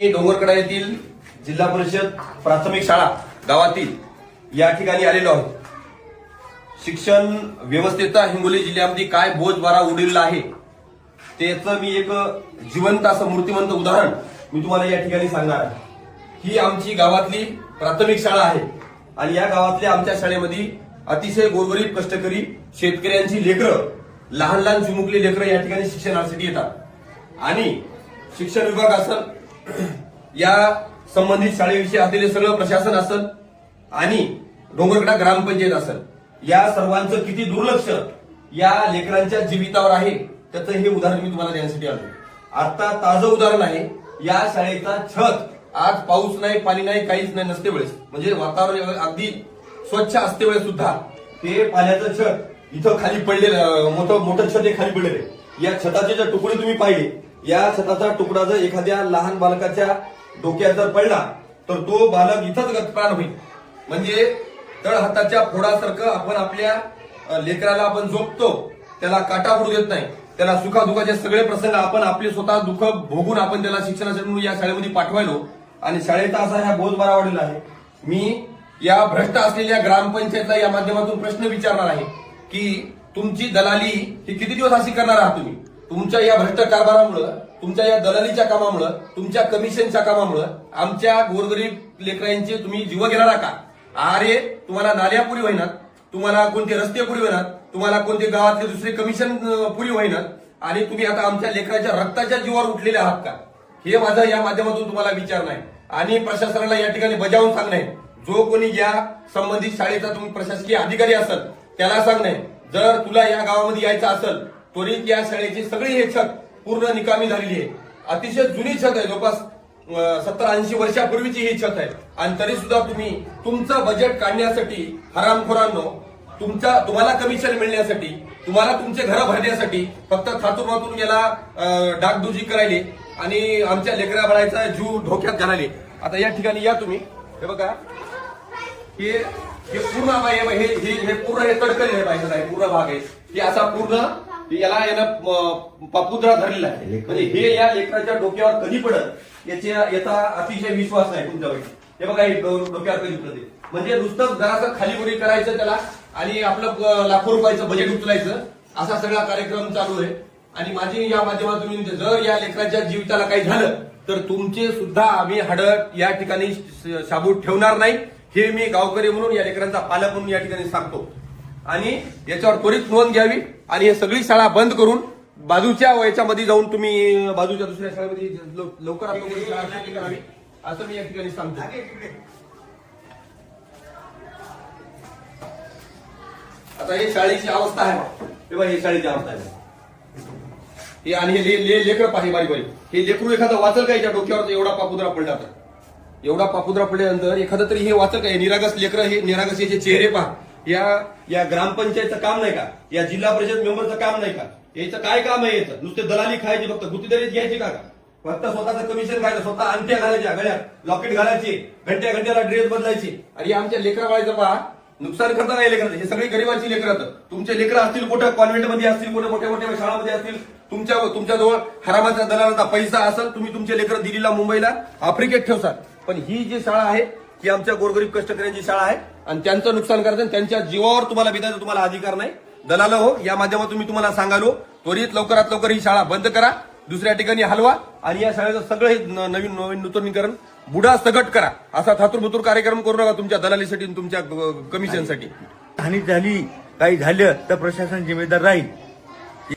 मी डोंगरकडा येथील जिल्हा परिषद प्राथमिक शाळा गावातील या ठिकाणी आलेलो आहोत. शिक्षण व्यवस्थेचा हिंगोली जिल्ह्यामध्ये काय बोज बारा उडलेला आहे त्याचं मी एक जिवंत असं मूर्तिमंत उदाहरण मी तुम्हाला या ठिकाणी सांगणार आहे. ही आमची गावातली प्राथमिक शाळा आहे आणि या गावातल्या आमच्या शाळेमध्ये अतिशय गोरगरीब कष्टकरी शेतकऱ्यांची लेकरं लहान लहान चिमुकली लेकरं या ठिकाणी शिक्षणासाठी येतात. आणि शिक्षण विभाग असं या संबंधित शाळेविषयी असलेले सगळं प्रशासन असल आणि डोंगरकडा ग्रामपंचायत असल या सर्वांचं किती दुर्लक्ष या लेकरांच्या जीवितावर आहे त्याचं हे उदाहरण मी तुम्हाला देण्यासाठी आलो. आता ताजं उदाहरण आहे या शाळेचा छत आज पाऊस नाही पाणी नाही काहीच नाही नसते वेळेस. म्हणजे वातावरण अगदी स्वच्छ असते वेळेस सुद्धा ते पाण्याचं छत इथं खाली पडलेलं मोठं मोठं छत हे खाली पडलेलं आहे. या छताचे जर तुकडे तुम्ही पाहिले या छताचा तुकडा जर एखाद्या लहान बालकाच्या डोक्यात जर पडला तर तो बालक इथंच गतप्राण होईल. म्हणजे तळ हाताच्या फोडासारखं आपण आपल्या लेकराला आपण झोपतो त्याला काटा फोडू देत नाही. त्याला सुखादुखाचे सगळे प्रसंग आपण आपले स्वतः दुःख भोगून आपण त्याला शिक्षणासाठी म्हणून या शाळेमध्ये पाठवायलो. आणि शाळेचा असा ह्या बोध बरा वाढलेला आहे. मी या भ्रष्ट असलेल्या ग्रामपंचायतला या माध्यमातून प्रश्न विचारणार आहे की तुमची दलाली ही किती दिवस अशी करणार आहात तुम्ही? तुमच्या या भ्रष्ट कारभारामुळं तुमच्या या दलालीच्या कामामुळं तुमच्या कमिशनच्या कामामुळं आमच्या गोरगरीब लेकरांचे तुम्ही जीव घेणार का? अरे तुम्हाला नाल्या पुरी होईनात तुम्हाला कोणते रस्ते पुरी होईनात तुम्हाला कोणते गावातले दुसरे कमिशन पुरी होईनात आणि तुम्ही आता आमच्या लेकराच्या रक्ताच्या जीवावर उठलेले आहात का? हे माझं या माध्यमातून तुम्हाला विचार नाही. आणि प्रशासनाला या ठिकाणी बजावून सांगणे जो कोणी या संबंधित शाळेचा तुम्ही प्रशासकीय अधिकारी असाल त्याला सांगणे जर तुला या गावामध्ये यायचं असेल त्वरित या शाळेची सगळी हे छत पूर्ण निकामी झालेली आहे. अतिशय जुनी छत आहे. जवळपास सत्तर ऐंशी वर्षापूर्वीची ही छत आहे. आणि तरी सुद्धा तुम्ही तुमचं बजेट काढण्यासाठी हरामखोरांनो तुमचा तुम्हाला कमिशन मिळण्यासाठी तुम्हाला तुमचे घर भरण्यासाठी फक्त थातूर मातून याला डागदुजी करायली आणि आमच्या लेकरा बाळाचा जीव धोक्यात घालायले. आता या ठिकाणी या तुम्ही. हे बघा. हे पूर्ण हे हे हे पूर्ण हे तडकरी आहे पाहिजे पूर्ण भाग आहे. हे असा पूर्ण याला यानं पापुद्रा धरलेला आहे. म्हणजे हे या लेकराच्या डोक्यावर कधी पडत याच्या याचा अतिशय विश्वास नाही तुमच्यावर हे बघा हे डोक्यावर कधी पडते म्हणजे नुसतं जरासं खाली वरी करायचं त्याला आणि आपलं लाखो रुपयाचं बजेट उचलायचं असा सगळा कार्यक्रम चालू आहे. आणि माझी या माध्यमातून जर या लेकराच्या जीविताला काही झालं तर तुमचे सुद्धा आम्ही हाड या ठिकाणी शाबूत ठेवणार नाही. हे मी गावकरी म्हणून या लेकरांचा पालक म्हणून या ठिकाणी सांगतो. आणि याच्यावर त्वरित नोंद घ्यावी आणि हे सगळी शाळा बंद करून बाजूच्या याच्यामध्ये जाऊन तुम्ही बाजूच्या दुसऱ्या शाळेमध्ये लव- लवकरात लवकर करावी असं मी या ठिकाणी सांगतो. आता हे शाळेची अवस्था आहे. तेव्हा हे शाळेची अवस्था आहे. हे आणि हे ले- लेकरं पाहिजे बारी बारी हे लेकरू एखादं वाचल का याच्या डोक्यावर? एवढा पापुद्रा पडला तर. एवढा पापुद्रा पडल्यानंतर एखादं तरी हे वाचल का? हे निरागस लेकरं हे निरागस याचे चेहरे पहा. या या ग्रामपंचायतचं काम नाही का? या जिल्हा परिषद मेंबरचं काम नाही का? याचं काय काम आहे याचं? नुसते दलाली खायची फक्त गुत्तीदारीच घ्यायची का? फक्त स्वतःचं कमिशन खायचं स्वतः अंत्या घालायच्या गळ्यात लॉकेट घालायची घंट्या घंट्याला ड्रेस बदलायची. आणि आमच्या लेकरा पहा. नुकसान करता नाही लेकरांचं हे सगळी गरिबांची लेकरं तुमचे लेकरं असतील कुठं? कॉन्व्हेंटमध्ये असतील कुठे? मोठ्या मोठ्या शाळामध्ये असतील. तुमच्या तुमच्याजवळ हरामाच्या दलालाचा पैसा असेल तुम्ही तुमचे लेकरं दिल्लीला मुंबईला आफ्रिकेत ठेवसाल. पण ही जी शाळा आहे ही आमच्या गोरगरीब कष्टकऱ्यांची शाळा आहे. आणि त्यांचं नुकसान करायचं आणि त्यांच्या जीवावर तुम्हाला बिदायचा तुम्हाला अधिकार नाही. दलाल हो या माध्यमातून मी तुम्हाला सांगालो त्वरित लवकरात लवकर ही शाळा बंद करा दुसऱ्या ठिकाणी हलवा आणि या शाळेचं सगळं हे नवीन नवीन नूतनीकरण बुडा सगट करा. असा थातुरमुतूर कार्यक्रम करू नका तुमच्या दलालीसाठी तुमच्या कमिशनसाठी. हानी झाली काही झालं तर प्रशासन जिम्मेदार राहील.